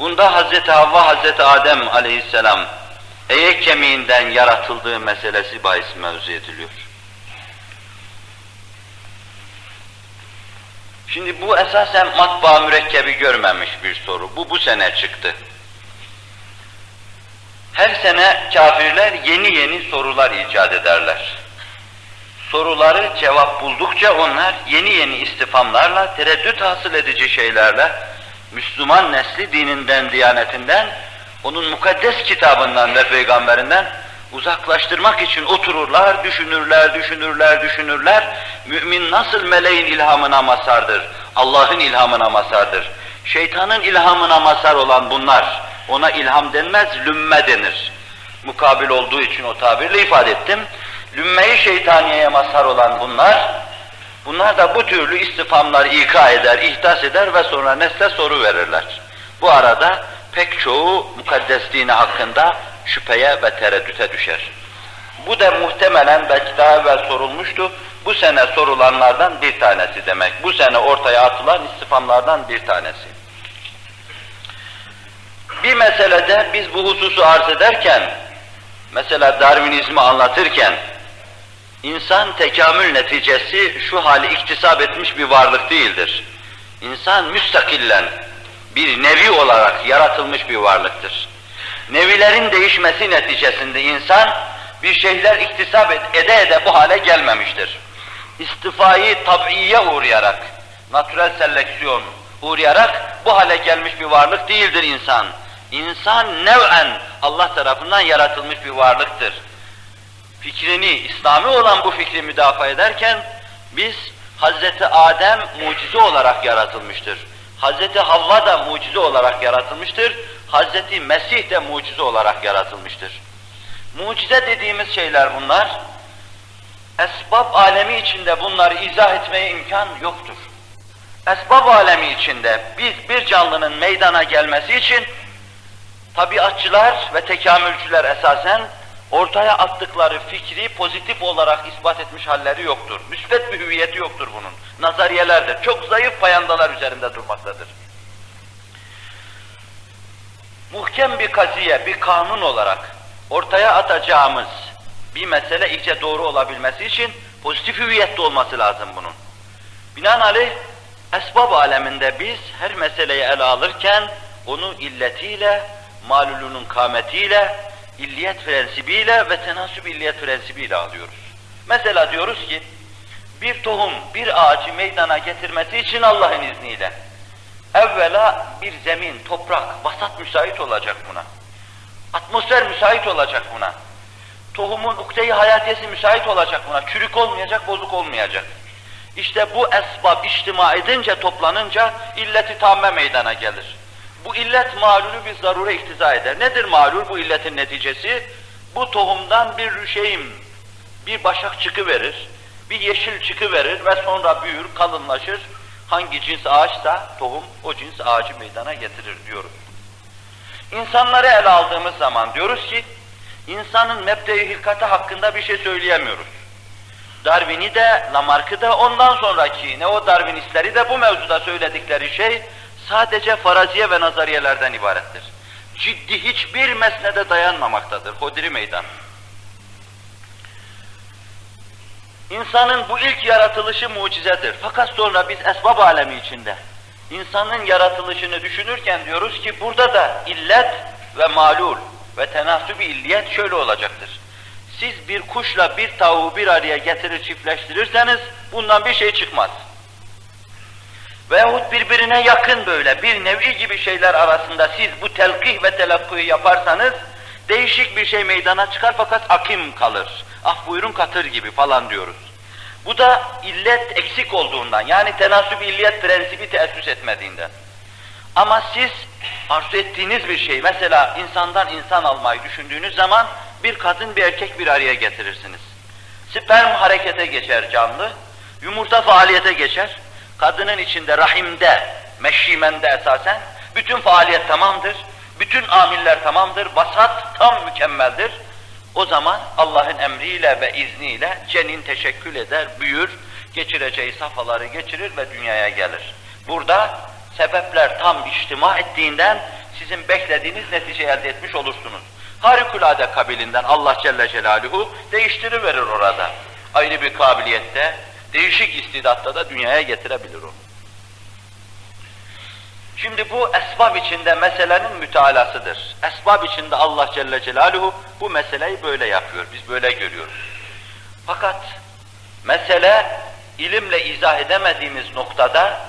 Bunda Hazreti Havva, Hazreti Adem aleyhisselam eğek kemiğinden yaratıldığı meselesi bahis mevzu ediliyor. Şimdi bu esasen matbaa mürekkebi görmemiş bir soru. Bu bu sene çıktı. Her sene kafirler yeni yeni sorular icat ederler. Soruları cevap buldukça onlar yeni yeni istifamlarla, tereddüt hasıl edici şeylerle Müslüman nesli dininden, diyanetinden, onun mukaddes kitabından ve peygamberinden uzaklaştırmak için otururlar, düşünürler, düşünürler, düşünürler. Mümin nasıl meleğin ilhamına mazhardır, Allah'ın ilhamına mazhardır. Şeytanın ilhamına mazhar olan bunlar, ona ilham denmez, lümme denir. Mukabil olduğu için o tabirle ifade ettim. Lümme-i şeytaniyeye mazhar olan bunlar, bunlar da bu türlü istifamlar ika eder, ihdas eder ve sonra nesle soru verirler. Bu arada pek çoğu mukaddes dini hakkında şüpheye ve tereddüte düşer. Bu da muhtemelen belki daha evvel sorulmuştu. Bu sene sorulanlardan bir tanesi demek. Bu sene ortaya atılan istifamlardan bir tanesi. Bir meselede biz bu hususu arz ederken, mesela Darwinizmi anlatırken, insan tekamül neticesi şu hali iktisap etmiş bir varlık değildir. İnsan müstakillen, bir nevi olarak yaratılmış bir varlıktır. Nevilerin değişmesi neticesinde insan bir şeyler iktisap ede ede bu hale gelmemiştir. İstifayı tabiiye uğrayarak, natürel seleksiyon uğrayarak bu hale gelmiş bir varlık değildir insan. İnsan nev'en Allah tarafından yaratılmış bir varlıktır. Fikrini, İslami olan bu fikri müdafaa ederken biz Hazreti Adem mucize olarak yaratılmıştır. Hazreti Havva da mucize olarak yaratılmıştır. Hazreti Mesih de mucize olarak yaratılmıştır. Mucize dediğimiz şeyler bunlar. Esbab alemi içinde bunları izah etmeye imkan yoktur. Esbab alemi içinde biz bir canlının meydana gelmesi için tabiatçılar ve tekamülcüler esasen ortaya attıkları fikri pozitif olarak ispat etmiş halleri yoktur. Müsbet bir hüviyeti yoktur bunun. Nazariyelerdir. Çok zayıf payandalar üzerinde durmaktadır. Muhkem bir kaziye, bir kanun olarak ortaya atacağımız bir mesele iyice doğru olabilmesi için pozitif hüviyette olması lazım bunun. Binaenaleyh esbab aleminde biz her meseleyi ele alırken onu illetiyle, malulunun kametiyle, illiyet prensibiyle ve tenasüp illiyet prensibiyle alıyoruz. Mesela diyoruz ki, bir tohum, bir ağacı meydana getirmesi için Allah'ın izniyle, evvela bir zemin, toprak, vasat müsait olacak buna. Atmosfer müsait olacak buna. Tohumun ukde-i hayatiyesi müsait olacak buna. Çürük olmayacak, bozuk olmayacak. İşte bu esbab içtima edince, toplanınca illeti tamme meydana gelir. Bu illet malulü bir zarure iktiza eder. Nedir malul bu illetin neticesi? Bu tohumdan bir rüşeğim, bir başak çıkıverir, bir yeşil çıkıverir ve sonra büyür, kalınlaşır. Hangi cins ağaçsa tohum o cins ağacı meydana getirir diyoruz. İnsanları ele aldığımız zaman diyoruz ki, insanın mebde-i hilkatı hakkında bir şey söyleyemiyoruz. Darwin'i de, Lamarck'ı da ondan sonraki ne o Darwinistleri de bu mevzuda söyledikleri şey sadece faraziye ve nazariyelerden ibarettir. Ciddi hiçbir mesnede dayanmamaktadır. Hodri meydan. İnsanın bu ilk yaratılışı mucizedir. Fakat sonra biz esbab alemi içinde insanın yaratılışını düşünürken diyoruz ki burada da illet ve malul ve tenasüb illiyet şöyle olacaktır. Siz bir kuşla bir tavuğu bir araya getirir çiftleştirirseniz bundan bir şey çıkmaz. Veyahut birbirine yakın böyle bir nevi gibi şeyler arasında siz bu telkih ve telakkuyu yaparsanız değişik bir şey meydana çıkar fakat akim kalır. Ah buyurun katır gibi falan diyoruz. Bu da illet eksik olduğundan yani tenasüb illiyet prensibi teessüs etmediğinden. Ama siz arzu ettiğiniz bir şey mesela insandan insan almayı düşündüğünüz zaman bir kadın bir erkek bir araya getirirsiniz. Sperm harekete geçer canlı, yumurta faaliyete geçer. Kadının içinde rahimde, meşimende esasen bütün faaliyet tamamdır. Bütün amiller tamamdır. Vasat tam mükemmeldir. O zaman Allah'ın emriyle ve izniyle cenin teşekkül eder, büyür, geçireceği safhaları geçirir ve dünyaya gelir. Burada sebepler tam içtima ettiğinden sizin beklediğiniz netice elde etmiş olursunuz. Harikulade kabilinden Allah Celle Celaluhu değiştiriverir orada. Ayrı bir kabiliyette, değişik istidatta da dünyaya getirebilir o. Şimdi bu esbab içinde meselenin mütealasıdır. Esbab içinde Allah Celle Celaluhu bu meseleyi böyle yapıyor. Biz böyle görüyoruz. Fakat mesele ilimle izah edemediğimiz noktada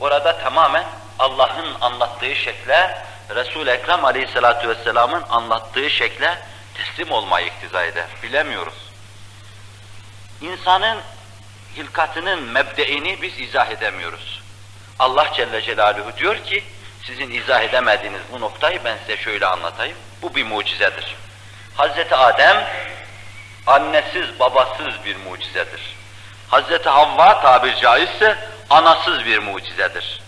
orada tamamen Allah'ın anlattığı şekle, Resul-i Ekrem Aleyhisselatü Vesselam'ın anlattığı şekle teslim olmayı iktiza eder. Bilemiyoruz. İnsanın hilkatının mebdeini biz izah edemiyoruz. Allah Celle Celaluhu diyor ki, sizin izah edemediğiniz bu noktayı ben size şöyle anlatayım. Bu bir mucizedir. Hazreti Adem, annesiz babasız bir mucizedir. Hazreti Havva tabir caizse anasız bir mucizedir.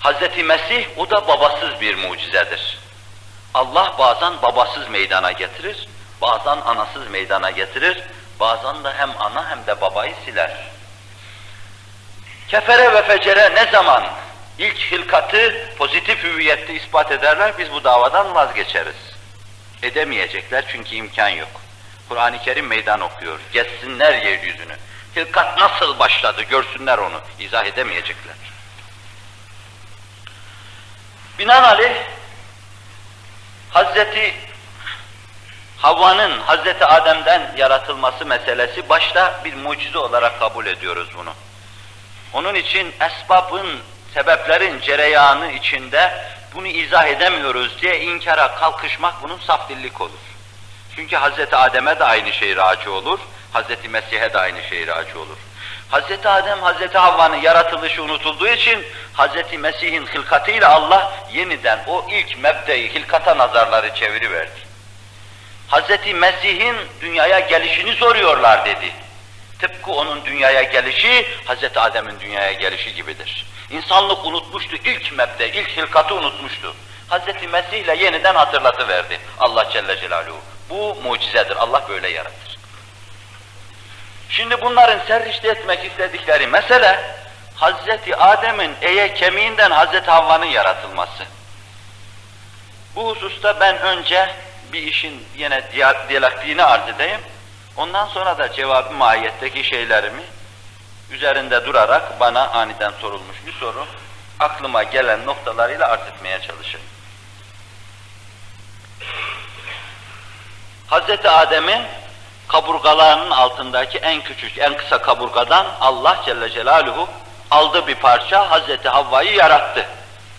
Hazreti Mesih o da babasız bir mucizedir. Allah bazen babasız meydana getirir, bazen anasız meydana getirir, bazen de hem ana hem de babayı siler. Kefere ve fecere ne zaman ilk hilkatı pozitif hüviyette ispat ederler, biz bu davadan vazgeçeriz. Edemeyecekler çünkü imkan yok. Kur'an-ı Kerim meydan okuyor. Geçsinler yeryüzünü. Hilkat nasıl başladı görsünler onu. İzah edemeyecekler. Binaenaleyh Hazreti Havva'nın Hazreti Adem'den yaratılması meselesi başta bir mucize olarak kabul ediyoruz bunu. Onun için esbabın, sebeplerin cereyanı içinde bunu izah edemiyoruz diye inkara kalkışmak bunun saf olur. Çünkü Hazreti Adem'e de aynı şey raci olur, Hazreti Mesih'e de aynı şey raci olur. Hazreti Adem, Hazreti Havva'nın yaratılışı unutulduğu için Hazreti Mesih'in hilkatıyla Allah yeniden o ilk mebdeyi hilkata nazarları çeviriverdi. Hazreti Mesih'in dünyaya gelişini soruyorlar dedi. Tıpkı onun dünyaya gelişi, Hazreti Adem'in dünyaya gelişi gibidir. İnsanlık unutmuştu, ilk mebde, ilk hilkatı unutmuştu. Hazreti Mesih ile yeniden hatırlatıverdi Allah Celle Celaluhu. Bu mucizedir, Allah böyle yaratır. Şimdi bunların serrişte etmek istedikleri mesele, Hazreti Adem'in eye kemiğinden Hazreti Havva'nın yaratılması. Bu hususta ben önce bir işin yine diyalektiğini arz edeyim. Ondan sonra da cevabı mahiyetteki şeylerimi üzerinde durarak bana aniden sorulmuş bir soru aklıma gelen noktalarıyla arz etmeye çalışayım. Hazreti Adem'in kaburgalarının altındaki en küçük, en kısa kaburgadan Allah Celle Celaluhu aldı bir parça Hazreti Havva'yı yarattı.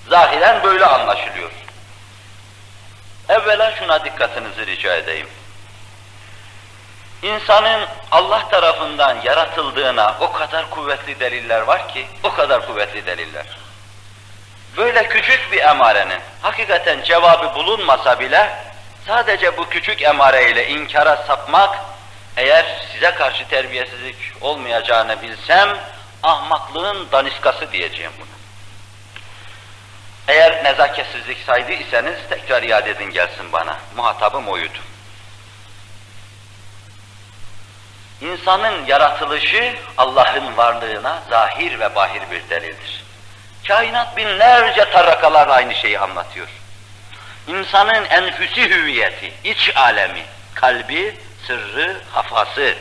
Zahiren böyle anlaşılıyor. Evvela şuna dikkatinizi rica edeyim. İnsanın Allah tarafından yaratıldığına o kadar kuvvetli deliller var ki, o kadar kuvvetli deliller. Böyle küçük bir emarenin hakikaten cevabı bulunmasa bile sadece bu küçük emareyle inkara sapmak eğer size karşı terbiyesizlik olmayacağını bilsem ahmaklığın daniskası diyeceğim bunu. Eğer nezaketsizlik saydı iseniz tekrar iade edin gelsin bana. Muhatabım oydu. İnsanın yaratılışı Allah'ın varlığına zahir ve bahir bir delildir. Kainat binlerce tarakalarla aynı şeyi anlatıyor. İnsanın enfüsi hüviyeti, iç alemi, kalbi, sırrı, hafası,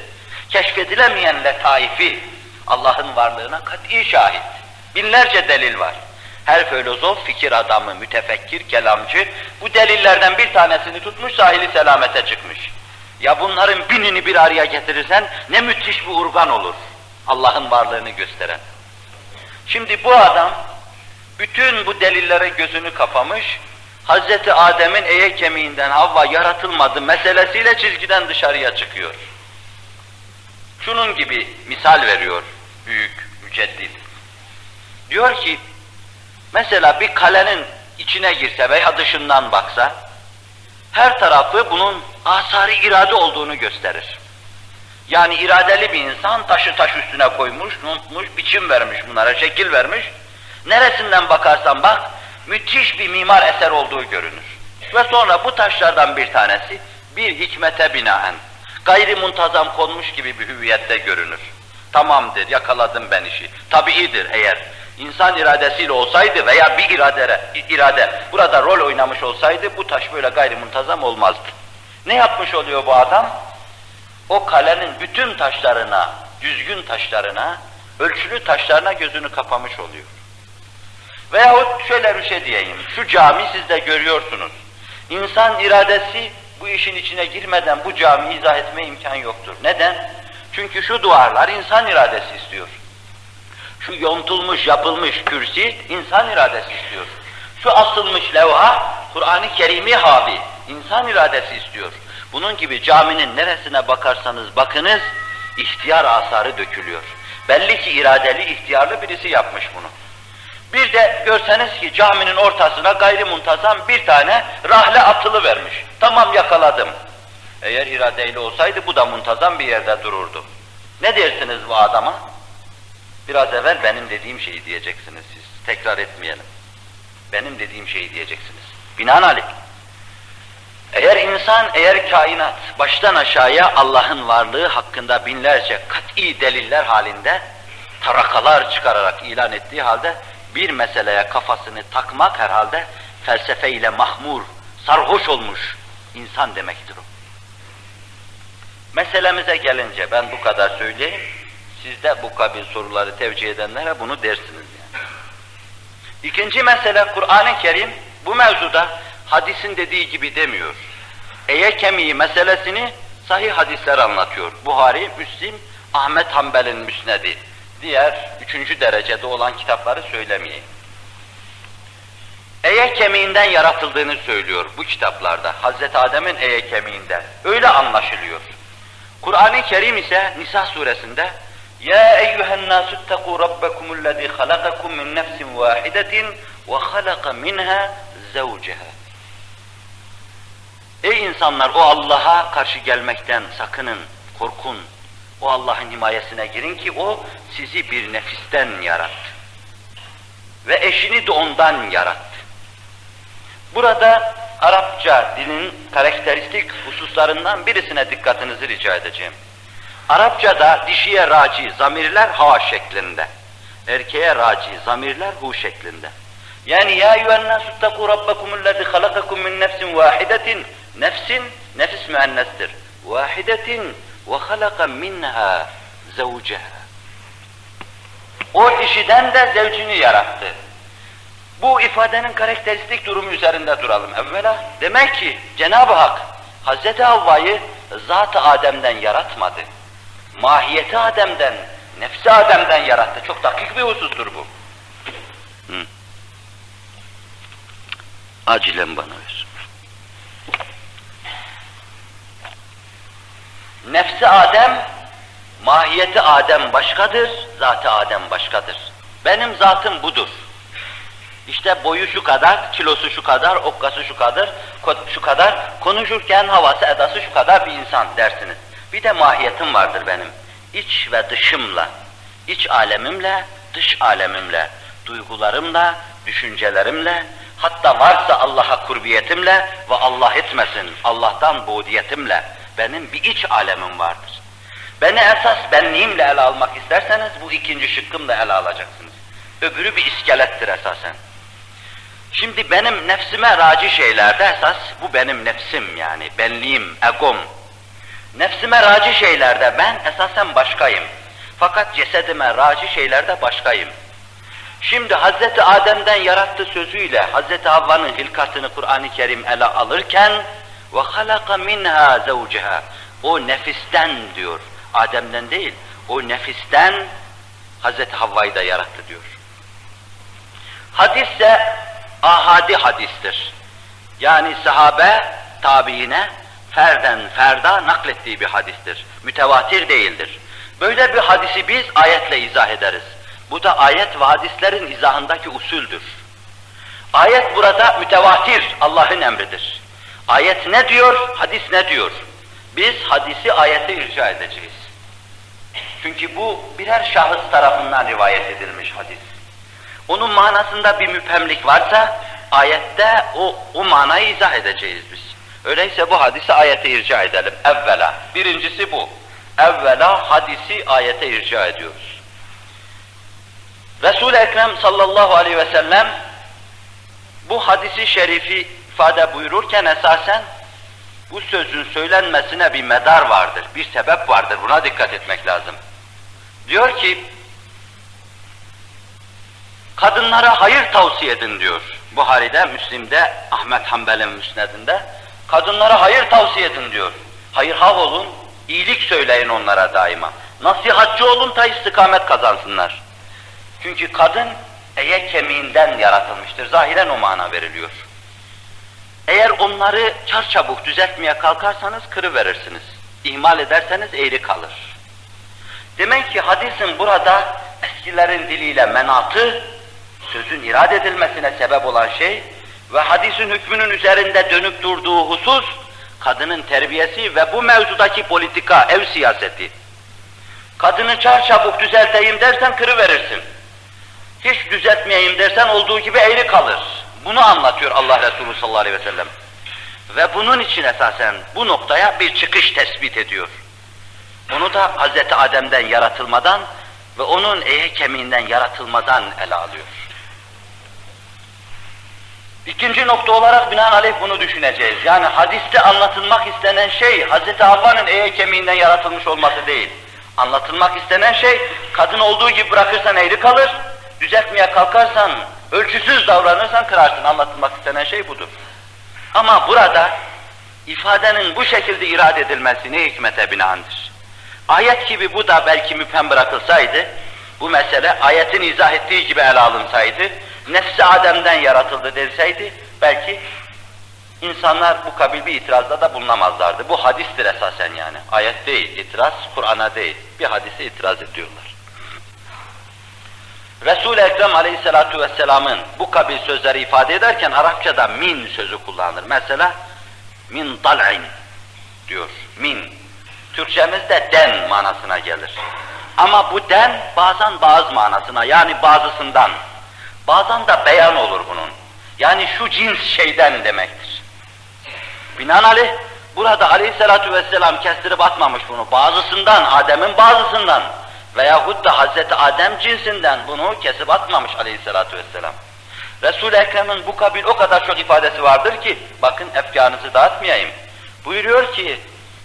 keşfedilemeyen letaifi, Allah'ın varlığına kat'i şahit. Binlerce delil var. Her filozof, fikir adamı, mütefekkir, kelamcı bu delillerden bir tanesini tutmuş sahili selamete çıkmış. Ya bunların binini bir araya getirirsen ne müthiş bir urgan olur. Allah'ın varlığını gösteren. Şimdi bu adam bütün bu delillere gözünü kapamış, Hazreti Adem'in eye kemiğinden Havva yaratılmadı meselesiyle çizgiden dışarıya çıkıyor. Şunun gibi misal veriyor büyük müceddit. Diyor ki, mesela bir kalenin içine girse veya dışından baksa, her tarafı bunun asarı irade olduğunu gösterir. Yani iradeli bir insan taşı taş üstüne koymuş, unutmuş, biçim vermiş bunlara, şekil vermiş. Neresinden bakarsan bak, müthiş bir mimar eser olduğu görünür. Ve sonra bu taşlardan bir tanesi bir hikmete binaen, gayri muntazam konmuş gibi bir hüviyette görünür. Tamamdır, yakaladım ben işi. Tabiidir eğer İnsan iradesiyle olsaydı veya bir irade, irade burada rol oynamış olsaydı bu taş böyle gayrimuntazam olmazdı. Ne yapmış oluyor bu adam? O kalenin bütün taşlarına, düzgün taşlarına, ölçülü taşlarına gözünü kapamış oluyor. Veyahut şöyle bir şey diyeyim, şu cami siz de görüyorsunuz. İnsan iradesi bu işin içine girmeden bu camiyi izah etme imkan yoktur. Neden? Çünkü şu duvarlar insan iradesi istiyor. Şu yontulmuş, yapılmış kürsi insan iradesi istiyor. Şu asılmış levha Kur'an-ı Kerim'i havi, insan iradesi istiyor. Bunun gibi caminin neresine bakarsanız bakınız, ihtiyar asarı dökülüyor. Belli ki iradeli, ihtiyarlı birisi yapmış bunu. Bir de görseniz ki caminin ortasına gayrimuntazam bir tane rahle atılı vermiş. Tamam yakaladım. Eğer iradeyle olsaydı bu da muntazam bir yerde dururdu. Ne dersiniz bu adama? Biraz evvel benim dediğim şeyi diyeceksiniz siz. Tekrar etmeyelim. Benim dediğim şeyi diyeceksiniz. Binaenaleyh. Eğer insan, eğer kainat baştan aşağıya Allah'ın varlığı hakkında binlerce kat'i deliller halinde tarakalar çıkararak ilan ettiği halde bir meseleye kafasını takmak herhalde felsefe ile mahmur, sarhoş olmuş insan demektir o. Meselemize gelince ben bu kadar söyleyeyim. Siz de bu kabil soruları tevcih edenlere bunu dersiniz yani. İkinci mesele Kur'an-ı Kerim bu mevzuda hadisin dediği gibi demiyor. Eye kemiği meselesini sahih hadisler anlatıyor. Buhari, Müslim, Ahmet Hanbel'in müsnedi. Diğer üçüncü derecede olan kitapları söylemeyeyim. Eye kemiğinden yaratıldığını söylüyor bu kitaplarda. Hazreti Adem'in eye kemiğinden. Öyle anlaşılıyor. Kur'an-ı Kerim ise Nisa suresinde Ya eyyühen nasu ittaqu rabbekumullezî halakakum min nefsin vâhidetin ve halaka minha zevceha. Ey insanlar o Allah'a karşı gelmekten sakının, korkun. O Allah'ın himayesine girin ki o sizi bir nefisten yarattı. Ve eşini de ondan yarattı. Burada Arapça dilin karakteristik hususlarından birisine dikkatinizi rica edeceğim. Arapçada dişiye raci zamirler ha şeklinde. Erkeğe raci zamirler hu şeklinde. Yani ya eyyühennâsü ittekû rabbekumullezî halakakum min nefsin vâhidetin. Nefsin, nefis müennestir. Vâhidetin ve halaka minha zevceha. O dişiden de zevcini yarattı. Bu ifadenin karakteristik durumu üzerinde duralım evvela. Demek ki Cenab-ı Hak Hz. Havva'yı zat-ı Adem'den yaratmadı. Mahiyeti Adem'den, nefsi Adem'den yarattı. Çok dakik bir husustur bu. Hı. Acilen bana ver. Nefsi Adem, mahiyeti Adem başkadır, zatı Adem başkadır. Benim zatım budur. İşte boyu şu kadar, kilosu şu kadar, okkası şu kadar, şu kadar, konuşurken havası, edası şu kadar bir insan dersiniz. Bir de mahiyetim vardır benim. İç ve dışımla, iç alemimle, dış alemimle, duygularımla, düşüncelerimle, hatta varsa Allah'a kurbiyetimle ve Allah etmesin Allah'tan buğdiyetimle benim bir iç alemim vardır. Beni esas benliğimle ele almak isterseniz bu ikinci şıkkımla ele alacaksınız. Öbürü bir iskelettir esasen. Şimdi benim nefsime raci şeylerde esas bu benim nefsim yani benliğim, egom. Nefsime raci şeylerde ben esasen başkayım. Fakat cesedime raci şeylerde başkayım. Şimdi Hazreti Adem'den yarattı sözüyle Hazreti Havva'nın hilkatını Kur'an-ı Kerim ele alırken ve halaka minha zevceha o nefisten diyor. Adem'den değil. O nefisten Hazreti Havva'yı da yarattı diyor. Hadisse ahadi hadistir. Yani sahabe tabiine ferden ferda naklettiği bir hadistir. Mütevatir değildir. Böyle bir hadisi biz ayetle izah ederiz. Bu da ayet ve hadislerin izahındaki usuldür. Ayet burada mütevatir, Allah'ın emridir. Ayet ne diyor, hadis ne diyor? Biz hadisi ayete irca edeceğiz. Çünkü bu birer şahıs tarafından rivayet edilmiş hadis. Onun manasında bir müphemlik varsa ayette o, o manayı izah edeceğiz biz. Öyleyse bu hadisi ayete irca edelim. Evvela. Birincisi bu. Evvela hadisi ayete irca ediyoruz. Resul-i Ekrem sallallahu aleyhi ve sellem bu hadisi şerifi ifade buyururken esasen bu sözün söylenmesine bir medar vardır, bir sebep vardır. Buna dikkat etmek lazım. Diyor ki, kadınlara hayır tavsiye edin diyor. Buhari'de, Müslim'de, Ahmet Hanbel'in müsnedinde. Kadınlara hayır tavsiye edin diyor. Hayır hav olun, iyilik söyleyin onlara daima. Nasihatçı olun ta istikamet kazansınlar. Çünkü kadın eye kemiğinden yaratılmıştır. Zahiren o mana veriliyor. Eğer onları çarçabuk düzeltmeye kalkarsanız kırıverirsiniz. İhmal ederseniz eğri kalır. Demek ki hadisin burada eskilerin diliyle menatı, sözün irad edilmesine sebep olan şey ve hadisin hükmünün üzerinde dönüp durduğu husus, kadının terbiyesi ve bu mevzudaki politika, ev siyaseti. Kadını çarçabuk düzelteyim dersen kırıverirsin. Hiç düzeltmeyeyim dersen olduğu gibi eğri kalır. Bunu anlatıyor Allah Resulü sallallahu aleyhi ve sellem. Ve bunun için esasen bu noktaya bir çıkış tespit ediyor. Onu da Hz. Adem'den yaratılmadan ve onun eye kemiğinden yaratılmadan ele alıyor. İkinci nokta olarak binaenaleyh bunu düşüneceğiz. Yani hadiste anlatılmak istenen şey Hz. Havva'nın eye kemiğinden yaratılmış olması değil. Anlatılmak istenen şey kadın olduğu gibi bırakırsan eğri kalır, düzeltmeye kalkarsan, ölçüsüz davranırsan kırarsın. Anlatılmak istenen şey budur. Ama burada ifadenin bu şekilde irade edilmesi ne hikmete binaendir. Ayet gibi bu da belki müphem bırakılsaydı, bu mesele ayetin izah ettiği gibi ele alınsaydı, nefsi Adem'den yaratıldı deseydi, belki insanlar bu kabil bir itirazda da bulunamazlardı. Bu hadistir esasen yani. Ayet değil, itiraz Kur'an'a değil. Bir hadise itiraz ediyorlar. Resul-i Ekrem aleyhissalatu vesselamın bu kabil sözleri ifade ederken Arapçada min sözü kullanılır. Mesela min dal'in diyor. Min. Türkçemizde den manasına gelir. Ama bu den bazen bazı manasına yani bazısından, bazen de beyan olur bunun. Yani şu cins şeyden demektir. Binaenaleyh burada aleyhissalatu vesselam kestirip atmamış bunu. Bazısından, Adem'in bazısından veyahut da Hazreti Adem cinsinden bunu kesip atmamış aleyhissalatu vesselam. Resul-i Ekrem'in bu kabil o kadar çok ifadesi vardır ki, bakın efkarınızı dağıtmayayım. Buyuruyor ki,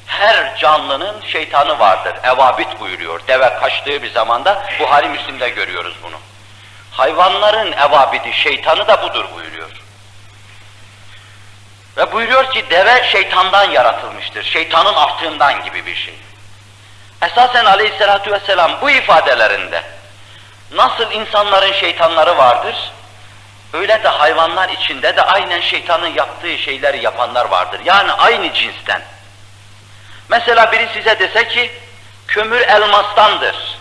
her canlının şeytanı vardır. Evabit buyuruyor. Deve kaçtığı bir zamanda Buhari Müslim'de görüyoruz bunu. Hayvanların evabidi, şeytanı da budur buyuruyor. Ve buyuruyor ki deve şeytandan yaratılmıştır. Şeytanın artığından gibi bir şey. Esasen aleyhissalatu vesselam bu ifadelerinde nasıl insanların şeytanları vardır, öyle de hayvanlar içinde de aynen şeytanın yaptığı şeyleri yapanlar vardır. Yani aynı cinsten. Mesela biri size dese ki, kömür elmastandır.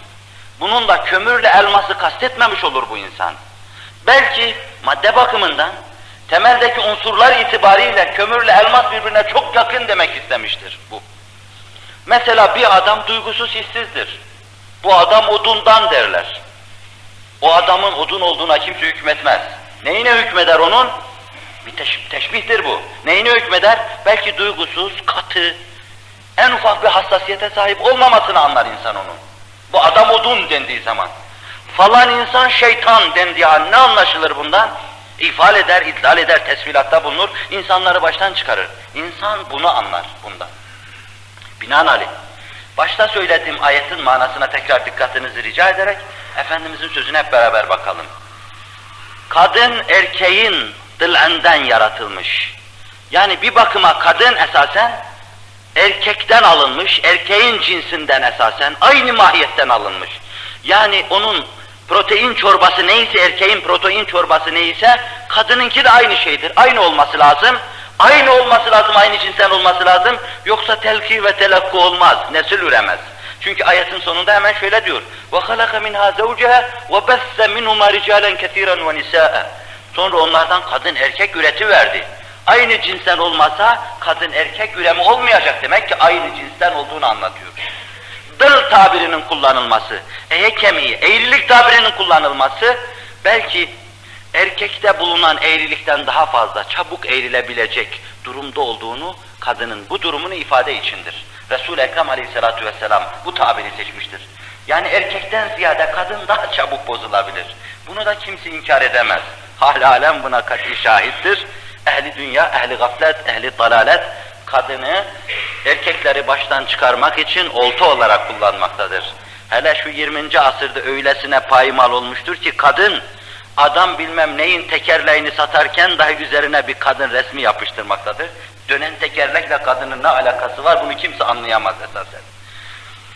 Bunun da kömürle elması kastetmemiş olur bu insan. Belki madde bakımından, temeldeki unsurlar itibariyle kömürle elmas birbirine çok yakın demek istemiştir bu. Mesela bir adam duygusuz hissizdir. Bu adam odundan derler. O adamın odun olduğuna kimse hükmetmez. Neyine hükmeder onun? Bir teş teşbihtir bu. Neyine hükmeder? Belki duygusuz, katı, en ufak bir hassasiyete sahip olmamasını anlar insan onun. Bu adam odun dendiği zaman. Falan insan şeytan dendiği an ne anlaşılır bundan? İfal eder, idlal eder, tesvilatta bulunur, insanları baştan çıkarır. İnsan bunu anlar bundan. Binaenaleyh, başta söylediğim ayetin manasına tekrar dikkatinizi rica ederek, Efendimizin sözüne hep beraber bakalım. Kadın erkeğin dılenden yaratılmış. Yani bir bakıma kadın esasen erkekten alınmış, erkeğin cinsinden esasen aynı mahiyetten alınmış. Yani onun protein çorbası neyse, erkeğin protein çorbası neyse, kadınınki de aynı şeydir. Aynı olması lazım. Aynı olması lazım, aynı cinsten olması lazım. Yoksa telki ve telakku olmaz, nesil üremez. Çünkü ayetin sonunda hemen şöyle diyor. وَخَلَقَ مِنْهَا زَوْجَهَا وَبَثَّ مِنْهُمَا رِجَالًا كَثِيرًا وَنِسَاءً Sonra onlardan kadın erkek üreti verdi. Aynı cinsten olmasa kadın erkek üremi olmayacak demek ki aynı cinsten olduğunu anlatıyor. Dıl tabirinin kullanılması, eye kemiği, eğrilik tabirinin kullanılması belki erkekte bulunan eğrilikten daha fazla çabuk eğrilebilecek durumda olduğunu kadının bu durumunu ifade içindir. Resul-i Ekrem aleyhissalatu vesselam bu tabiri seçmiştir. Yani erkekten ziyade kadın daha çabuk bozulabilir. Bunu da kimse inkar edemez. Hal alem buna kat'i şahittir. Ehli dünya, ehli gaflet, ehli dalalet kadını erkekleri baştan çıkarmak için olta olarak kullanmaktadır. Hele şu 20. asırda öylesine payimal olmuştur ki kadın adam bilmem neyin tekerleğini satarken dahi üzerine bir kadın resmi yapıştırmaktadır. Dönen tekerlekle kadının ne alakası var bunu kimse anlayamaz esasen.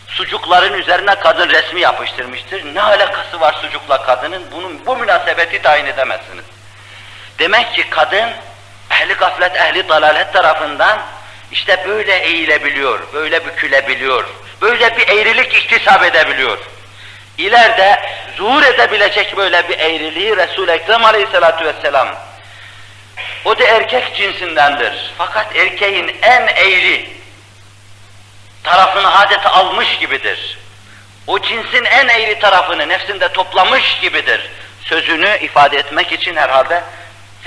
Sucukların üzerine kadın resmi yapıştırmıştır. Ne alakası var sucukla kadının? Bunun bu münasebeti tayin edemezsiniz. Demek ki kadın ehli gaflet, ehli dalalet tarafından işte böyle eğilebiliyor, böyle bükülebiliyor, böyle bir eğrilik iktisap edebiliyor. İleride zuhur edebilecek böyle bir eğriliği Resul-i Ekrem aleyhissalatu vesselam o da erkek cinsindendir. Fakat erkeğin en eğri tarafını adeta almış gibidir. O cinsin en eğri tarafını nefsinde toplamış gibidir. Sözünü ifade etmek için herhalde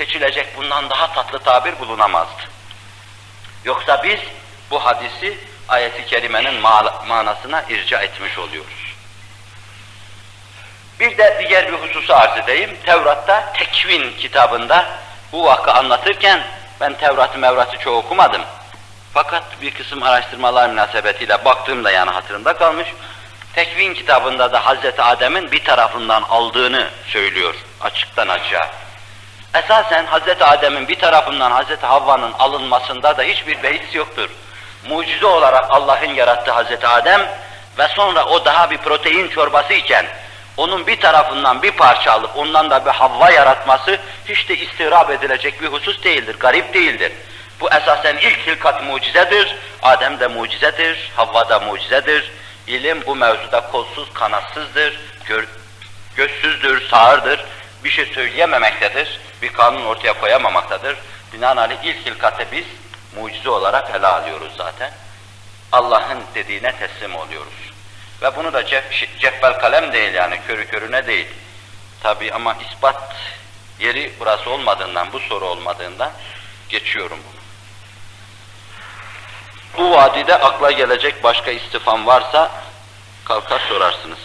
seçilecek bundan daha tatlı tabir bulunamazdı. Yoksa biz bu hadisi ayeti kerimenin ma- manasına irca etmiş oluyoruz. Bir de diğer bir hususu arz edeyim. Tevrat'ta Tekvin kitabında bu vakı anlatırken ben Tevrat'ı Mevrat'ı çok okumadım. Fakat bir kısım araştırmalar münasebetiyle baktığımda yani hatırımda kalmış. Tekvin kitabında da Hazreti Adem'in bir tarafından aldığını söylüyor açıktan açığa. Esasen Hazreti Adem'in bir tarafından Hazreti Havva'nın alınmasında da hiçbir beis yoktur. Mucize olarak Allah'ın yarattığı Hazreti Adem ve sonra o daha bir protein çorbası iken onun bir tarafından bir parça alıp ondan da bir Havva yaratması hiç de istirap edilecek bir husus değildir, garip değildir. Bu esasen ilk hilkat mucizedir, Adem de mucizedir, Havva da mucizedir. İlim bu mevzuda kolsuz, kanatsızdır, gör, gözsüzdür, sağırdır, bir şey söyleyememektedir, bir kanun ortaya koyamamaktadır. Binaenaleyh ilk hilkatı biz mucize olarak ele alıyoruz zaten. Allah'ın dediğine teslim oluyoruz. Ve bunu da cef, ceffel kalem değil yani körü körüne değil. Tabi ama ispat yeri burası olmadığından, bu soru olmadığından geçiyorum bunu. Bu vadide akla gelecek başka istifam varsa kalkar sorarsınız.